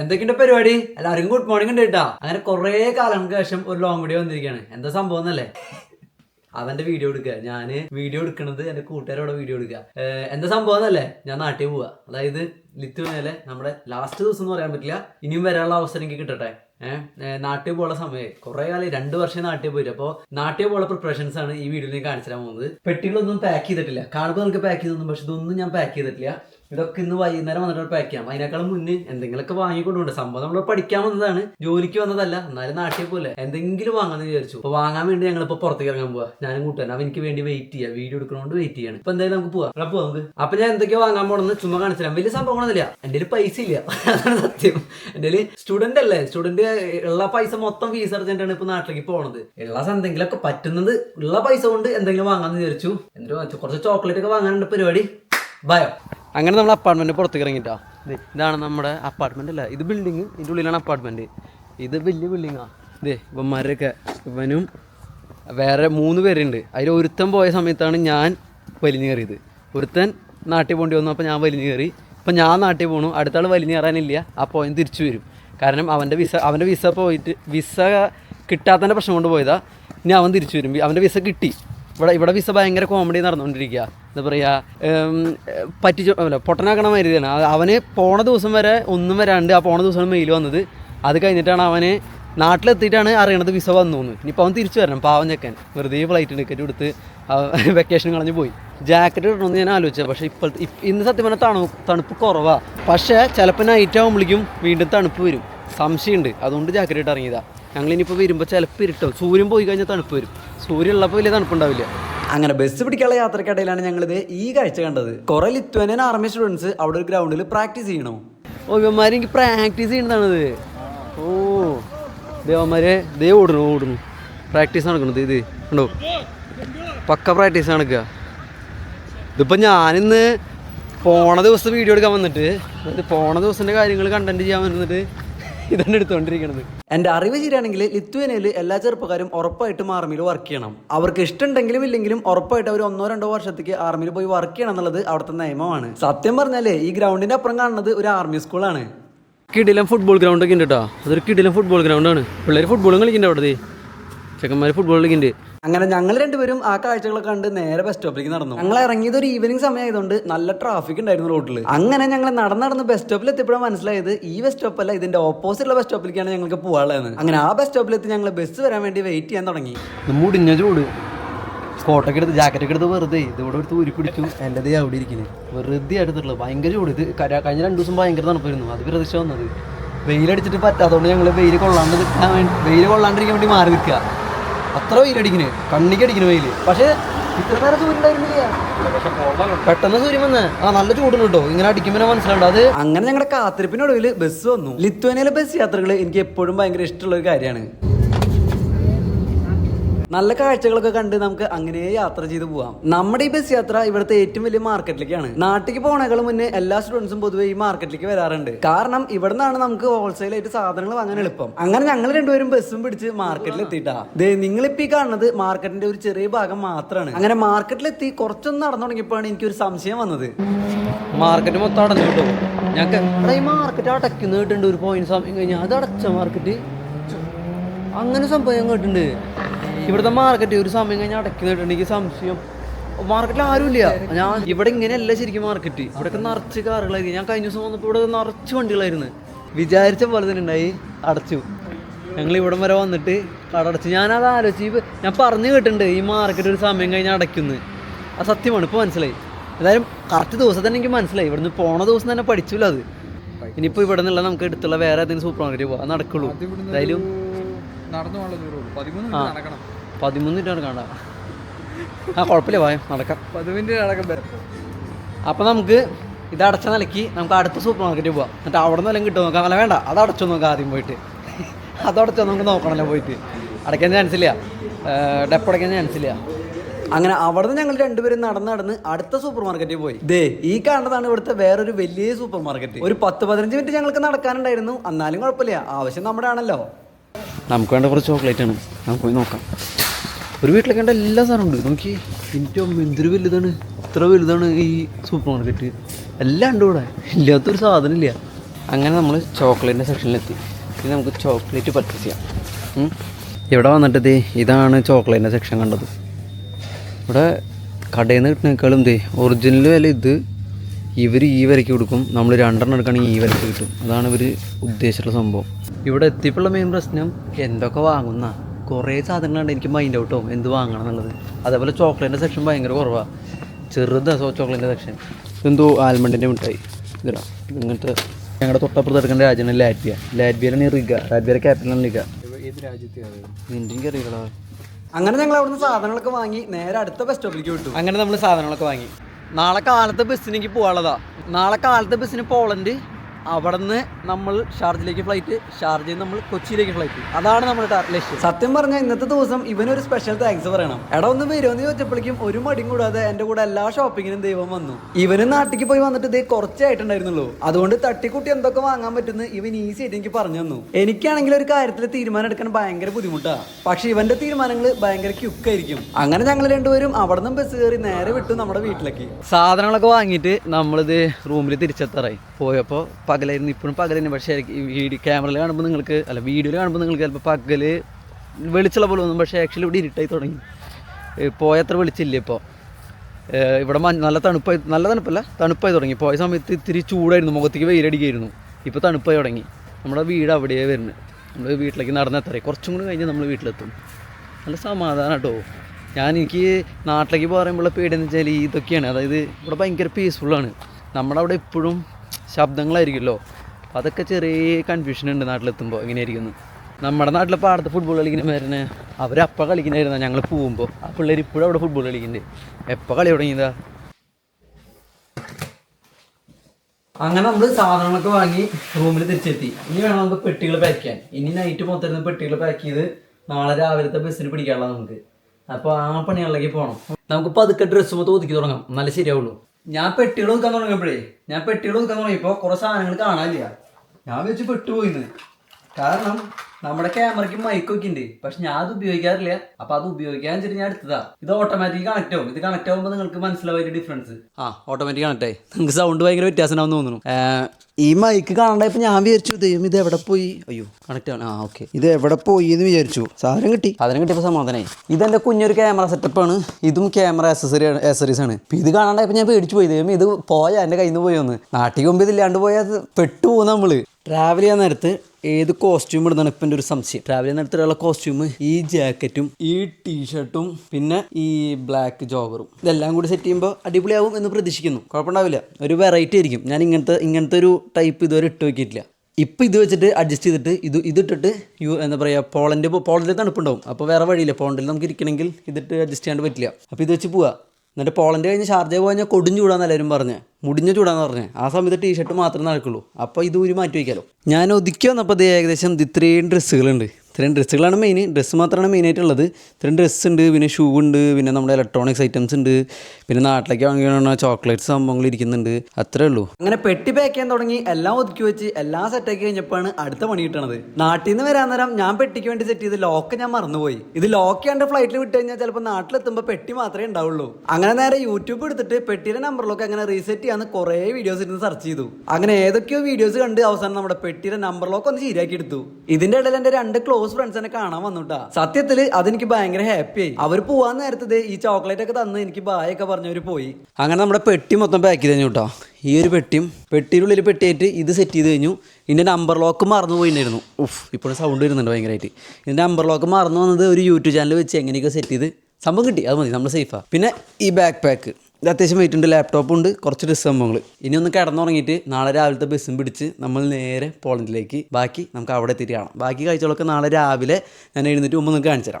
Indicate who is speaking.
Speaker 1: എന്തൊക്കെയുണ്ട് പരിപാടി? എല്ലാവർക്കും ഗുഡ് മോർണിംഗ് ഉണ്ട് കേട്ടോ. അങ്ങനെ കുറെ കാലങ്ങൾക്ക് ശേഷം ഒരു ലോങ് വീഡിയോ വന്നിരിക്കുകയാണ്. എന്താ സംഭവം എന്നല്ലേ? അവന്റെ വീഡിയോ എടുക്കുക. ഞാൻ വീഡിയോ എടുക്കുന്നത് എന്റെ കൂട്ടുകാരോടെ വീഡിയോ എടുക്കുക. എന്താ സംഭവം എന്നല്ലേ? ഞാൻ നാട്ടിൽ പോവാ. അതായത് ലിത്തുവിനല്ലേ നമ്മുടെ ലാസ്റ്റ് ദിവസം എന്ന് പറയാൻ പറ്റില്ല ഇനിയും വരാനുള്ള അവസരം എനിക്ക് കിട്ടട്ടെ. ഏഹ് നാട്ടിൽ പോയുള്ള സമയം. കുറെ കാലം രണ്ട് വർഷം നാട്ടിൽ പോയിട്ട്. അപ്പോൾ നാട്ടിൽ പോയുള്ള പ്രിപ്പറേഷൻസ് ആണ് ഈ വീഡിയോയിൽ കാണിച്ചു തരാൻ പോകുന്നത്. പെട്ടികളൊന്നും പാക്ക് ചെയ്തിട്ടില്ല. കാണുമ്പോൾ നിങ്ങൾക്ക് പാക്ക് ചെയ്തൊന്നും പക്ഷെ ഇതൊന്നും ഞാൻ പാക്ക് ചെയ്തിട്ടില്ല. ഇതൊക്കെ ഇന്ന് വൈകുന്നേരം വന്നിട്ട് പാക്ക് ചെയ്യാം. അതിനേക്കാളും മുന്നേ എന്തെങ്കിലുമൊക്കെ വാങ്ങിക്കൊണ്ടുണ്ട്. സംഭവം നമ്മൾ പഠിക്കാൻ വന്നതാണ്. ജോലിക്ക് വന്നതല്ല എന്നാലും നാട്ടിൽ പോലെ എന്തെങ്കിലും വാങ്ങാന്ന് വിചാരിച്ചു. അപ്പൊ വാങ്ങാൻ വേണ്ടി ഞങ്ങൾ ഇപ്പൊ പുറത്തേക്ക് ഇറങ്ങാൻ പോവാ. ഞാനും കൂട്ടാൻ അവൻ എനിക്ക് വേണ്ടി വെയിറ്റ് ചെയ്യാം. വീഡിയോ എടുക്കണോണ്ട് വെയിറ്റ് ചെയ്യണം. ഇപ്പൊ എന്തായാലും നമുക്ക് പോവാം. അവിടെ പോവാം നമുക്ക്. അപ്പൊ ഞാൻ എന്തൊക്കെയോ വാങ്ങാൻ പോണെന്ന് ചുമ്മാ കാണിച്ചു വലിയ സംഭവങ്ങളൊന്നുമില്ല ഒരു പൈസ ഇല്ല. അതാണ് സത്യം. എന്റെ സ്റ്റുഡന്റ് അല്ലേ? സ്റ്റുഡന്റ് ഉള്ള പൈസ മൊത്തം ഫീസ് അടച്ചിട്ടാണ് ഇപ്പൊ നാട്ടിലേക്ക് പോണത്. ഉള്ള എന്തെങ്കിലുമൊക്കെ പറ്റുന്നത് ഉള്ള പൈസ കൊണ്ട് എന്തെങ്കിലും വാങ്ങാന്ന് വിചാരിച്ചു. എന്നിട്ട് കുറച്ച് ചോക്ലേറ്റ് ഒക്കെ വാങ്ങാനുണ്ട് പരിപാടി. ഭയം അങ്ങനെ നമ്മൾ അപ്പാർട്ട്മെന്റ് പുറത്തേക്ക് ഇറങ്ങിട്ടാ ഇതാണ് നമ്മുടെ അപ്പാർട്ട്മെന്റ് അല്ല? ഇത് ബിൽഡിങ് ഇതിന്റെ ഉള്ളിലാണ് അപ്പാർട്ട്മെന്റ് ഇത് വലിയ ബിൽഡിങ്ങാ ഇതേ ഇവന്മാരൊക്കെ ഇവനും വേറെ മൂന്ന് പേരുണ്ട്. അതിൽ ഒരുത്തൻ പോയ സമയത്താണ് ഞാൻ വലിഞ്ഞു കയറിയത്. ഒരുത്തൻ നാട്ടിൽ പോകേണ്ടി വന്നു അപ്പോൾ ഞാൻ വലിഞ്ഞു കയറി. അപ്പം ഞാൻ നാട്ടിൽ പോകണു അടുത്ത ആൾ വലിഞ്ഞു കയറാനില്ല. ആ പോയിന്റ് തിരിച്ചു വരും. കാരണം അവന്റെ വിസ അവന്റെ വിസ പോയിട്ട് വിസ കിട്ടാത്തതിന്റെ പ്രശ്നം കൊണ്ട് പോയതാ. ഇനി അവൻ തിരിച്ചു വരും അവന്റെ വിസ കിട്ടി. ഇവിടെ ഇവിടെ വിസ ഭയങ്കര കോമഡി നടന്നുകൊണ്ടിരിക്കുക എന്താ പറയുക പറ്റിച്ചു അല്ല പൊട്ടനാക്കണ മാതിരിയാണ് അവ- അവന് പോണ ദിവസം വരെ ഒന്നും വരാണ്ട് ആ പോണ ദിവസമാണ് മെയിൽ വന്നത്. അത് കഴിഞ്ഞിട്ടാണ് അവന് നാട്ടിലെത്തിയിട്ടാണ് അറിയണത് വിസ വന്നു എന്ന്. ഇനിയിപ്പോൾ അവൻ തിരിച്ചു വരണം പാവം ചെക്കൻ. വെറുതെ ഫ്ലൈറ്റ് ടിക്കറ്റ് കൊടുത്ത് വെക്കേഷൻ കളഞ്ഞ് പോയി. ജാക്കറ്റ് ഇടണമെന്ന് ഞാൻ ആലോചിച്ചത് പക്ഷേ ഇപ്പോഴത്തെ ഇപ്പ- ഇന്ന് സത്യം പറഞ്ഞാൽ തണു തണുപ്പ് കുറവാണ് പക്ഷേ ചിലപ്പോൾ നൈറ്റ് ആകുമ്പോഴേക്കും വീണ്ടും തണുപ്പ് വരും. സംശയമുണ്ട്. അതുകൊണ്ട് ജാക്കറ്റ് ഇട്ട് ഇറങ്ങിയതാണ് ഞങ്ങൾ ഇനിയിപ്പോൾ വരുമ്പോൾ ചിലപ്പോൾ ഇരുട്ടും. സൂര്യൻ പോയി കഴിഞ്ഞാൽ തണുപ്പ് വരും. സൂര്യൻ ഉള്ളപ്പോൾ വലിയ തണുപ്പുണ്ടാവില്ല. അങ്ങനെ ബസ് പിടിക്കാനുള്ള യാത്രക്കിടയിലാണ് ഞങ്ങളിത് ഈ കാഴ്ച കണ്ടത്. കുറെ ലിത്വനൻ ആർമി സ്റ്റുഡൻസ് അവിടെ ഒരു ഗ്രൗണ്ടിൽ പ്രാക്ടീസ് ചെയ്യണോ. ഓ ഇവന്മാർ എനിക്ക് പ്രാക്ടീസ് ചെയ്യണതാണത് ഓ ദേവന്മാരെ ദേ ഓടുന്നു ഓടുന്നു. പ്രാക്ടീസ് നടക്കുന്നത് ഇത്. ഉണ്ടോ പക്ക പ്രാക്ടീസ് നടക്കുക. ഇതിപ്പോൾ ഞാനിന്ന് പോണ ദിവസം വീഡിയോ എടുക്കാൻ വന്നിട്ട് പോണ ദിവസത്തിന്റെ കാര്യങ്ങൾ കണ്ടന്റ് ചെയ്യാൻ വന്നിട്ട് ഇതന്നെ എടുത്തുകൊണ്ടിരിക്കുന്നത് എന്റെ അറിവ് ശരിയാണെങ്കിൽ ലിത്വേനയിൽ എല്ലാ ചെറുപ്പക്കാരും ഉറപ്പായിട്ടും ആർമിയിൽ വർക്ക് ചെയ്യണം. അവർക്ക് ഇഷ്ടമുണ്ടെങ്കിലും ഇല്ലെങ്കിലും ഉറപ്പായിട്ട് അവർ ഒന്നോ രണ്ടോ വർഷത്തേക്ക് ആർമിയിൽ പോയി വർക്ക് ചെയ്യണം എന്നുള്ളത് അവിടുത്തെ നിയമമാണ്. സത്യം പറഞ്ഞാലേ ഈ ഗ്രൗണ്ടിന്റെ അപ്പുറം കാണുന്നത് ഒരു ആർമി സ്കൂളാണ് കിടിലം ഫുട്ബോൾ ഗ്രൗണ്ട് ഒക്കെ ഉണ്ട് കേട്ടോ അതൊരു കിടിലം ഫുട്ബോൾ ഗ്രൗണ്ടാണ് പിള്ളേർ ഫുട്ബോളും കളിക്കുന്നുണ്ട് അവിടെ. ചെക്കന്മാർ ഫുട്ബോൾ കളിക്കുന്നുണ്ട്. അങ്ങനെ ഞങ്ങൾ രണ്ടുപേരും ആ കാഴ്ചകളൊക്കെ കണ്ട് നേരെ ബസ് സ്റ്റോപ്പിലേക്ക് നടന്നു. ഞങ്ങൾ ഇറങ്ങിയത് ഒരു ഈവനിങ് സമയമായതുകൊണ്ട് നല്ല ട്രാഫിക് ഉണ്ടായിരുന്നു റോഡിൽ അങ്ങനെ ഞങ്ങൾ നടന്ന് നടന്ന് ബസ് സ്റ്റോപ്പിൽ എത്തിയപ്പോഴാണ് മനസ്സിലായത് ഈ ബസ് സ്റ്റോപ്പ് അല്ല ഇതിന്റെ ഓപ്പോസിറ്റുള്ള ബസ് സ്റ്റോപ്പിലേക്കാണ് ഞങ്ങൾക്ക് പോകാനുള്ളത് അങ്ങനെ ആ ബസ് സ്റ്റോപ്പിലെത്തി ഞങ്ങൾ ബസ് വരാൻ വേണ്ടി വെയിറ്റ് ചെയ്യാൻ തുടങ്ങി. മുടിഞ്ഞ ചൂട്. കോട്ടൊക്കെ എടുത്ത് ജാക്കറ്റൊക്കെ എടുത്ത് വെറുതെ ഇതോടെ എടുത്ത് ഉരി പിടിച്ചു. എന്റെ ദേ അവിടെ ഇരിക്കുന്നത് വെറുതെ എടുത്തിട്ടുള്ളത് ഭയങ്കര ചൂട്. ഇത് കഴിഞ്ഞ രണ്ട് ദിവസം ഭയങ്കര തണുപ്പായിരുന്നു. അത് പ്രതീക്ഷ വന്നത്. വെയിലടിച്ചിട്ട് പറ്റാത്തതുകൊണ്ട് ഞങ്ങൾ വെയിൽ കൊള്ളാണ്ട് നിൽക്കാൻ വേണ്ടി വെയിൽ കൊള്ളാണ്ടിരിക്കാൻ വേണ്ടി മാറി നിൽക്കുക. അത്ര വെയിലടിക്കണ് കണ്ണിക്കടിക്കണ് വെയിൽ പക്ഷേ ഇത്ര നേരം സൂര്യൻ ഉണ്ടായിരുന്നില്ല? പെട്ടെന്ന് സൂര്യൻ വന്ന്. ആ നല്ല ചൂടുണ്ട് കേട്ടോ ഇങ്ങനെ അടിക്കുമ്പോൾ മനസ്സിലാണ്ട് അത് അങ്ങനെ ഞങ്ങളുടെ കാത്തിരിപ്പിനൊടുവിൽ ബസ് വന്നു. ലിത്വാനിയയിലെ ബസ് യാത്രകൾ എനിക്ക് എപ്പോഴും ഭയങ്കര ഇഷ്ടമുള്ള ഒരു കാര്യമാണ് നല്ല കാഴ്ചകളൊക്കെ കണ്ട് നമുക്ക് അങ്ങനെ യാത്ര ചെയ്ത് പോവാം. നമ്മുടെ ഈ ബസ് യാത്ര ഇവിടുത്തെ ഏറ്റവും വലിയ മാർക്കറ്റിലേക്കാണ്. നാട്ടിലേക്ക് പോണേക്കാൾ മുന്നേ എല്ലാ സ്റ്റുഡൻസും പൊതുവെ ഈ മാർക്കറ്റിലേക്ക് വരാറുണ്ട്. കാരണം ഇവിടെ നിന്നാണ് നമുക്ക് ഹോൾസെയിൽ ആയിട്ട് സാധനങ്ങൾ വാങ്ങാൻ എളുപ്പം. അങ്ങനെ ഞങ്ങൾ രണ്ടുപേരും ബസ്സും പിടിച്ച് മാർക്കറ്റിൽ എത്തിയിട്ടാ. ദേ നിങ്ങളിപ്പോ ഈ കാണുന്നത് മാർക്കറ്റിന്റെ ഒരു ചെറിയ ഭാഗം മാത്രമാണ് അങ്ങനെ മാർക്കറ്റിലെത്തി കുറച്ചൊന്ന് നടന്നു തുടങ്ങിയപ്പോഴാണ് എനിക്ക് ഒരു സംശയം വന്നത്. മാർക്കറ്റ് മൊത്തം അടഞ്ഞു കിട്ടും. ഞങ്ങൾക്ക് ഈ മാർക്കറ്റ് അടയ്ക്കുന്ന കേട്ടിട്ടുണ്ട് ഒരു പോയിന്റ് സമയം കഴിഞ്ഞാൽ അത് അടച്ച മാർക്കറ്റ് അങ്ങനെ സംഭവം കേട്ടിട്ടുണ്ട്. ഇവിടുത്തെ മാർക്കറ്റ് ഒരു സമയം കഴിഞ്ഞാൽ അടയ്ക്കുന്നുണ്ട് എനിക്ക് സംശയം. മാർക്കറ്റിൽ ആരുമില്ല. ഞാൻ ഇവിടെ ഇങ്ങനെയല്ല ശരിക്കും മാർക്കറ്റ് ഇവിടെയൊക്കെ നിറച്ച് കാറുകളായിരിക്കും. ഞാൻ കഴിഞ്ഞ ദിവസം വന്നപ്പോൾ ഇവിടെ നിറച്ച് വണ്ടികളായിരുന്നു. വിചാരിച്ച പോലെ തന്നെ ഉണ്ടായി. അടച്ചു. ഞങ്ങൾ ഇവിടം വരെ വന്നിട്ട് കട അടച്ചു. ഞാനത് ആലോചിച്ച് ഞാൻ പറഞ്ഞു കേട്ടിട്ടുണ്ട് ഈ മാർക്കറ്റ് ഒരു സമയം കഴിഞ്ഞാൽ അടയ്ക്കുന്നു. അത് സത്യമാണ്. ഇപ്പോൾ മനസ്സിലായി. എന്തായാലും കറക്റ്റ് ദിവസം തന്നെ എനിക്ക് മനസ്സിലായി. ഇവിടുന്ന് പോണ ദിവസം തന്നെ പഠിച്ചില്ല അത്. ഇനിയിപ്പോൾ ഇവിടെ നിന്നുള്ള നമുക്ക് എടുത്തുള്ള വേറെ ഏതെങ്കിലും സൂപ്പർ മാർക്കറ്റ് പോകാം നടക്കുള്ളൂ. എന്തായാലും
Speaker 2: നടന്നു പതിമൂന്ന് നടക്കണം.
Speaker 1: പതിമൂന്ന് മിനിറ്റ് നടക്കണ്ട ആ കുഴപ്പമില്ല പോയ നടക്കാം.
Speaker 2: പതിമൂന്ന് നടക്കാൻ പറ്റും.
Speaker 1: അപ്പോൾ നമുക്ക് ഇത് അടച്ച നിലയ്ക്ക് നമുക്ക് അടുത്ത സൂപ്പർ മാർക്കറ്റിൽ പോവാം. എന്നിട്ട് അവിടെ നിന്ന് കിട്ടും കിട്ടുമോ നോക്കാം. അല്ല വേണ്ട അത് അടച്ചു നോക്കാം ആദ്യം പോയിട്ട്. അത് അടച്ചോ നമുക്ക് നോക്കണമല്ലോ പോയിട്ട്. അടയ്ക്കാൻ ചാൻസ് ഇല്ല. ഡെപ്പ് അടയ്ക്കാൻ ചാൻസ് ഇല്ല. അങ്ങനെ അവിടെ നിന്ന് ഞങ്ങൾ രണ്ടുപേരും നടന്ന് നടന്ന് അടുത്ത സൂപ്പർ മാർക്കറ്റിൽ പോയി. ദേ ഈ കാണുന്നതാണ് ഇവിടുത്തെ വേറൊരു വലിയ സൂപ്പർ മാർക്കറ്റ്. ഒരു പത്ത് പതിനഞ്ച് മിനിറ്റ് ഞങ്ങൾക്ക് നടക്കാനുണ്ടായിരുന്നു. എന്നാലും കുഴപ്പമില്ല. ആവശ്യം നമ്മുടെ ആണല്ലോ നമുക്ക് വേണ്ട കുറച്ച് ചോക്ലേറ്റ് ആണ്. നമുക്ക് പോയി നോക്കാം. ഒരു വീട്ടിലൊക്കെ ഉണ്ട് എല്ലാ സാധനവും ഉണ്ട്. നോക്കി എനിക്ക് എന്തൊരു വലുതാണ്. ഇത്ര വലുതാണ് ഈ സൂപ്പർ മാർക്കറ്റ്. എല്ലാം ഉണ്ട് ഇവിടെ. ഇല്ലാത്തൊരു സാധനം ഇല്ല അങ്ങനെ നമ്മൾ ചോക്ലേറ്റിന്റെ സെക്ഷനിലെത്തി. ഇനി നമുക്ക് ചോക്ലേറ്റ് പർച്ചേസ് ചെയ്യാം. ഇവിടെ വന്നിട്ട് ദേ ഇതാണ് ചോക്ലേറ്റിന്റെ സെക്ഷൻ കണ്ടത്. ഇവിടെ കടയിൽ നിന്ന് കിട്ടുന്നേക്കാളും ദേ ഒറിജിനൽ വില ഇത്. ഇവർ ഈ വിലയ്ക്ക് കൊടുക്കും. നമ്മൾ രണ്ടെണ്ണം എടുക്കുകയാണെങ്കിൽ ഈ വിലയ്ക്ക് കിട്ടും. അതാണ് ഇവർ ഉദ്ദേശിച്ചിട്ടുള്ള സംഭവം. ഇവിടെ എത്തിയപ്പോഴുള്ള മെയിൻ പ്രശ്നം എന്തൊക്കെ വാങ്ങുന്ന? കുറേ സാധനങ്ങളുണ്ട് എനിക്ക് മൈൻഡ് ഔട്ടോ എന്ത് വാങ്ങണം എന്നുള്ളത്. അതേപോലെ ചോക്ലേറ്റിന്റെ സെക്ഷൻ ഭയങ്കര കുറവാണ് ചെറുതാണ് സോ ചോക്ലേറ്റിന്റെ സെക്ഷൻ എന്തോ ആൽമണ്ടിന്റെ മിഠായി. ഇതാ ഇങ്ങനത്തെ. ഞങ്ങളുടെ തൊട്ടപ്പുറത്ത് എടുക്കേണ്ട രാജ്യമാണ് ലാറ്റ്വിയ ലാറ്റ്വിയയിലാണ് റിഗ ലാറ്റ്വിയയുടെ ക്യാപിറ്റലാണ് റിഗ
Speaker 2: ഏത് രാജ്യത്തെയാണ്
Speaker 1: എനിക്കറിയില്ലടാ അങ്ങനെ ഞങ്ങൾ അവിടുന്ന് സാധനങ്ങളൊക്കെ വാങ്ങി. നേരെ അടുത്ത ബസ് സ്റ്റോപ്പിലേക്ക് വിട്ടു. അങ്ങനെ നമ്മൾ സാധനങ്ങളൊക്കെ വാങ്ങി. നാളെ കാലത്തെ ബസ്സിന് എനിക്ക് പോകാനുള്ളതാ നാളെ കാലത്തെ ബസ്സിന് പോളണ്ട്. അവിടെ നിന്ന് നമ്മൾ ഷാർജയിലേക്ക് ഫ്ലൈറ്റ് ഷാർജയിൽ നിന്ന് നമ്മൾ കൊച്ചിയിലേക്ക് ഫ്ലൈറ്റ് അതാണ് നമ്മുടെ ലക്ഷ്യം. സത്യം പറഞ്ഞാൽ ഇന്നത്തെ ദിവസം ഇവനൊരു സ്പെഷ്യൽ താങ്ക്സ് പറയണം. എടാ ഒന്ന് വരുമെന്ന് ചോദിച്ചപ്പോഴേക്കും ഒരു മടിയും കൂടാതെ എന്റെ കൂടെ എല്ലാ ഷോപ്പിങ്ങിനും ദൈവം വന്നു. ഇവന് നാട്ടിക്ക് പോയി വന്നിട്ട് ഇതേ കുറച്ചായിട്ടുണ്ടായിരുന്നുള്ളൂ അതുകൊണ്ട് തട്ടിക്കുട്ടി എന്തൊക്കെ വാങ്ങാൻ പറ്റുന്ന ഇവൻ ഈസി ആയിട്ട് എനിക്ക് പറഞ്ഞു തന്നു. എനിക്കാണെങ്കിൽ ഒരു കാര്യത്തിൽ തീരുമാനം എടുക്കാൻ ഭയങ്കര ബുദ്ധിമുട്ടാണ് പക്ഷെ ഇവന്റെ തീരുമാനങ്ങൾ ഭയങ്കര ക്യുക്കായിരിക്കും അങ്ങനെ ഞങ്ങൾ രണ്ടുപേരും അവിടെ നിന്നും ബസ് കയറി നേരെ വിട്ടു നമ്മുടെ വീട്ടിലേക്ക്. സാധനങ്ങളൊക്കെ വാങ്ങിയിട്ട് നമ്മളിത് റൂമിൽ തിരിച്ചെത്താറായി. പോയപ്പോൾ പകലായിരുന്നു. ഇപ്പോഴും പകലായിരുന്നു പക്ഷേ ഈ വീഡിയോ ക്യാമറയിൽ കാണുമ്പോൾ നിങ്ങൾക്ക് അല്ല വീഡിയോയിൽ കാണുമ്പോൾ നിങ്ങൾക്ക് ചിലപ്പോൾ പകൽ വെളിച്ചുള്ള പോലെ ഒന്നും പക്ഷേ ആക്ച്വലി ഇവിടെ ഇരുട്ടായി തുടങ്ങി. പോയത്ര വെളിച്ചില്ല ഇപ്പോൾ ഇവിടെ നല്ല തണുപ്പായി നല്ല തണുപ്പല്ല തണുപ്പായി തുടങ്ങി. പോയ സമയത്ത് ഇത്തിരി ചൂടായിരുന്നു. മുഖത്തേക്ക് വെയിലടിക്കായിരുന്നു. ഇപ്പോൾ തണുപ്പായി തുടങ്ങി. നമ്മുടെ വീട് അവിടെയാണ് വരുന്നത് നമ്മൾ വീട്ടിലേക്ക് നടന്നെത്തറേ കുറച്ചും കൂടി കഴിഞ്ഞ് നമ്മൾ വീട്ടിലെത്തും. നല്ല സമാധാനം കേട്ടോ. ഞാൻ എനിക്ക് നാട്ടിലേക്ക് പറയുമ്പോൾ പേടിയെന്ന് വെച്ചാൽ ഇതൊക്കെയാണ്. അതായത് ഇവിടെ ഭയങ്കര പീസ്ഫുള്ളാണ് നമ്മുടെ അവിടെ എപ്പോഴും ശബ്ദങ്ങളായിരിക്കുമല്ലോ. അപ്പോൾ അതൊക്കെ ചെറിയ കൺഫ്യൂഷൻ ഉണ്ട് നാട്ടിലെത്തുമ്പോൾ എങ്ങനെയായിരിക്കുന്നു നമ്മുടെ നാട്ടിലെ പാടത്ത് ഫുട്ബോൾ കളിക്കുന്ന പേരനെ അവരപ്പം കളിക്കുന്നതായിരുന്നു ഞങ്ങൾ പോകുമ്പോൾ ആ പിള്ളേർ ഇപ്പോഴും അവിടെ ഫുട്ബോൾ കളിക്കുന്നുണ്ട്. എപ്പോൾ കളി തുടങ്ങിയതാ? അങ്ങനെ നമ്മൾ സാധനങ്ങളൊക്കെ വാങ്ങി റൂമിൽ തിരിച്ചെത്തി. ഇനി വേണം നമുക്ക് പെട്ടികൾ പാക്ക് ചെയ്യാൻ. ഇനി നൈറ്റ് മൊത്തം പെട്ടികൾ പാക്ക് ചെയ്ത് നാളെ രാവിലത്തെ ബസ്സിന് പിടിക്കാനുള്ള നമുക്ക്. അപ്പോൾ ആ പണികളിലേക്ക് പോകണം നമുക്ക് പതുക്കെ ഡ്രസ്സ് മൊത്തം ഒതുക്കി തുടങ്ങാം. നല്ല ശരിയാവുള്ളൂ. ഞാൻ പെട്ടികൾ ഒതുക്കാൻ തുടങ്ങിയപ്പോഴേ ഞാൻ പെട്ടികൾ ഒതുക്കാൻ തുടങ്ങിയപ്പോൾ കുറേ സാധനങ്ങൾ കാണാനില്ല. ഞാൻ വെച്ച് പെട്ടുപോയിന്ന്. കാരണം നമ്മുടെ ക്യാമറയ്ക്ക് മൈക്കൊക്കെ ഉണ്ട്. പക്ഷെ ഞാൻ അത് ഉപയോഗിക്കാറില്ല. അപ്പൊ അത് ഉപയോഗിക്കാൻ വെച്ചിട്ട് ഞാൻ എടുത്തതാ. ഇത് ഓട്ടോമാറ്റിക് കണക്ട് ആവും. ഇത് കണക്ട് ആവുമ്പോൾ നിങ്ങൾക്ക് മനസ്സിലാവും ഡിഫറൻസ് ആ ഓട്ടോമാറ്റിക് കണക്ട് ആയി. നിങ്ങൾക്ക് സൗണ്ട് ഭയങ്കര വ്യത്യാസം തോന്നുന്നു. ഈ മൈക്ക് കാണണ്ടായപ്പോ ഞാൻ വിചാരിച്ചു ദൈവം ഇത് എവിടെ പോയി? അയ്യോ കണക്ട് ആണ്. ആ ഓക്കെ ഇത് എവിടെ പോയി എന്ന് വിചാരിച്ചു. സാധനം കിട്ടി. സാധനം കിട്ടിയപ്പോൾ സമാധാനമായി ഇതെന്റെ കുഞ്ഞൊരു ക്യാമറ സെറ്റപ്പ് ആണ്. ഇതും ക്യാമറ അക്സസറി ആക്സസറീസ് ആണ്. ഇപ്പൊ ഇത് ഇപ്പൊ ഞാൻ പേടിച്ചു പോയി. ദൈവം ഇത് പോയാ എന്റെ കയ്യിൽ നിന്ന് പോയി ഒന്ന് നാട്ടിൽ മുമ്പ് ഇതില്ലാണ്ട് പോയാൽ പെട്ടു പെട്ടുപോകും നമ്മൾ. ട്രാവൽ ചെയ്യാൻ നേരത്ത് ഏത് കോസ്റ്റ്യൂം ഇടുന്നതാണ് ഇപ്പം എന്റെ ഒരു സംശയം. ട്രാവൽ നേരത്തുള്ള കോസ്റ്റ്യൂം ഈ ജാക്കറ്റും ഈ ടീഷർട്ടും പിന്നെ ഈ ബ്ലാക്ക് ജോഗറും ഇതെല്ലാം കൂടി സെറ്റ് ചെയ്യുമ്പോൾ അടിപൊളിയാവും എന്ന് പ്രതീക്ഷിക്കുന്നു. കുഴപ്പമുണ്ടാവില്ല. ഒരു വെറൈറ്റി ആയിരിക്കും. ഞാൻ ഇങ്ങനത്തെ ഇങ്ങനത്തെ ഒരു ടൈപ്പ് ഇതുവരെ ഇട്ട് നോക്കിയിട്ടില്ല. ഇപ്പം ഇത് വെച്ചിട്ട് അഡ്ജസ്റ്റ് ചെയ്തിട്ട് ഇത് ഇതിട്ടിട്ട് യു എന്താ പറയുക പോളണ്ട് പോളണ്ടിൽ തണുപ്പുണ്ടാവും. അപ്പോൾ വേറെ വഴിയില്ല. പോളണ്ടിൽ നമുക്ക് ഇരിക്കണമെങ്കിൽ ഇതിട്ട് അഡ്ജസ്റ്റ് ചെയ്യാണ്ട് പറ്റില്ല. അപ്പോൾ ഇത് വെച്ച് പോവാ. എന്നിട്ട് പോളണ്ട് കഴിഞ്ഞ് ഷാർജ പോയാൽ കൊടുഞ്ഞു ചൂടാന്ന് എല്ലാവരും പറഞ്ഞ്. മുടിഞ്ഞ ചൂടാന്ന് പറഞ്ഞ്. ആ സമയത്ത് ടീഷർട്ട് മാത്രമേ നടക്കുള്ളൂ. അപ്പോൾ ഇത് ഊരി മാറ്റി വയ്ക്കാലോ ഞാൻ ഒതുക്കി വന്നപ്പോൾ ഇത് ഏകദേശം ഇത് ഇത്രയും ഡ്രസ്സുകളുണ്ട്. ഇത്രയും ഡ്രസ്സുകളാണ് മെയിൻ ഡ്രസ്സ് മാത്രമാണ് മെയിനായിട്ടുള്ളത് ഇത്രയും ഡ്രസ്സ് ഉണ്ട് പിന്നെ ഷൂ ഉണ്ട് പിന്നെ നമ്മുടെ ഇലക്ട്രോണിക്സ് ഐറ്റംസ് ഉണ്ട് പിന്നെ നാട്ടിലേക്ക് വാങ്ങിക്കണ ചോക്ലേറ്റ്സ് സംഭവങ്ങൾ ഇരിക്കുന്നുണ്ട്. അത്രേ ഉള്ളൂ. അങ്ങനെ പെട്ടി പാക്ക് ചെയ്യാൻ തുടങ്ങി എല്ലാം ഒതുക്കി വെച്ച് എല്ലാം സെറ്റാക്കി കഴിഞ്ഞപ്പോഴാണ് അടുത്ത പണി കിട്ടണത്. നാട്ടിൽ നിന്ന് വരാൻ നേരം ഞാൻ പെട്ടിക്ക് വേണ്ടി സെറ്റ് ചെയ്ത് ലോക്ക് ഞാൻ മറന്നുപോയി. ഇത് ലോക്ക് ചെയ്യാണ്ട് ഫ്ലൈറ്റിൽ വിട്ട് കഴിഞ്ഞാൽ ചിലപ്പോൾ നാട്ടിലെത്തുമ്പോൾ പെട്ടി മാത്രമേ ഉണ്ടാവുള്ളൂ. അങ്ങനെ നേരെ യൂട്യൂബ് എടുത്തിട്ട് പെട്ടിയുടെ നമ്പറിലൊക്കെ അങ്ങനെ റീസെറ്റ് ചെയ്യാന്ന് കുറേ വീഡിയോസ് ഇരുന്ന് സെർച്ച് ചെയ്തു. അങ്ങനെ ഏതൊക്കെയോ വീഡിയോസ് കണ്ട് അവസാനം നമ്മുടെ പെട്ടിയുടെ നമ്പറിലൊക്കെ ലോക്ക് ഒന്ന് ശരിയാക്കി എടുത്തു. ഇതിന്റെ ഇടയിൽ എന്റെ രണ്ട് ക്ലോസ് ഫ്രണ്ട്സ് ഫ്രണ്ട്സിനെ കാണാൻ വന്നുട്ടാ. സത്യത്തിൽ അതെനിക്ക് ഭയങ്കര ഹാപ്പി ആയി. അവർ പോവാൻ നേരത്തത് ഈ ചോക്ലേറ്റ് ഒക്കെ തന്ന് എനിക്ക് ബായൊക്കെ ഒക്കെ പറഞ്ഞവര് പോയി. അങ്ങനെ നമ്മുടെ പെട്ടി മൊത്തം പാക്ക് ചെയ്ത് കഴിഞ്ഞു കേട്ടോ ഈ ഒരു പെട്ടിയും പെട്ടിയുടെ ഉള്ളിൽ പെട്ടിയായിട്ട് ഇത് സെറ്റ് ചെയ്ത് കഴിഞ്ഞു. ഇതിന്റെ നമ്പർ ലോക്ക് മറന്നു പോയിട്ടുണ്ടായിരുന്നു ഉഫ് ഇപ്പോഴും സൗണ്ട് വരുന്നുണ്ട് ഭയങ്കരമായിട്ട് ഇതിന്റെ നമ്പർ ലോക്ക് മറന്നു വന്നത് ഒരു യൂട്യൂബ് ചാനൽ വെച്ച് എങ്ങനെയൊക്കെ സെറ്റ് ചെയ്ത് സംഭവം കിട്ടി. അത് മതി നമ്മൾ സേഫാണ് പിന്നെ ഈ ബാക്ക് പാക്ക് ഇത് അത്യാവശ്യം വെയിറ്റ് ഉണ്ട് കുറച്ച് ഡിസംബങ്ങൾ ഇനി ഒന്ന് കിടന്നുറങ്ങിയിട്ട് നാളെ രാവിലത്തെ ബസ്സും പിടിച്ച് നമ്മൾ നേരെ പോളണ്ടിലേക്ക്. ബാക്കി നമുക്ക് അവിടെ എത്തിയിട്ട് കാണാം. ബാക്കി കാഴ്ചകളൊക്കെ നാളെ രാവിലെ ഞാൻ എഴുന്നേറ്റ് മുമ്പ് നിങ്ങൾക്ക് കാണിച്ചു തരാം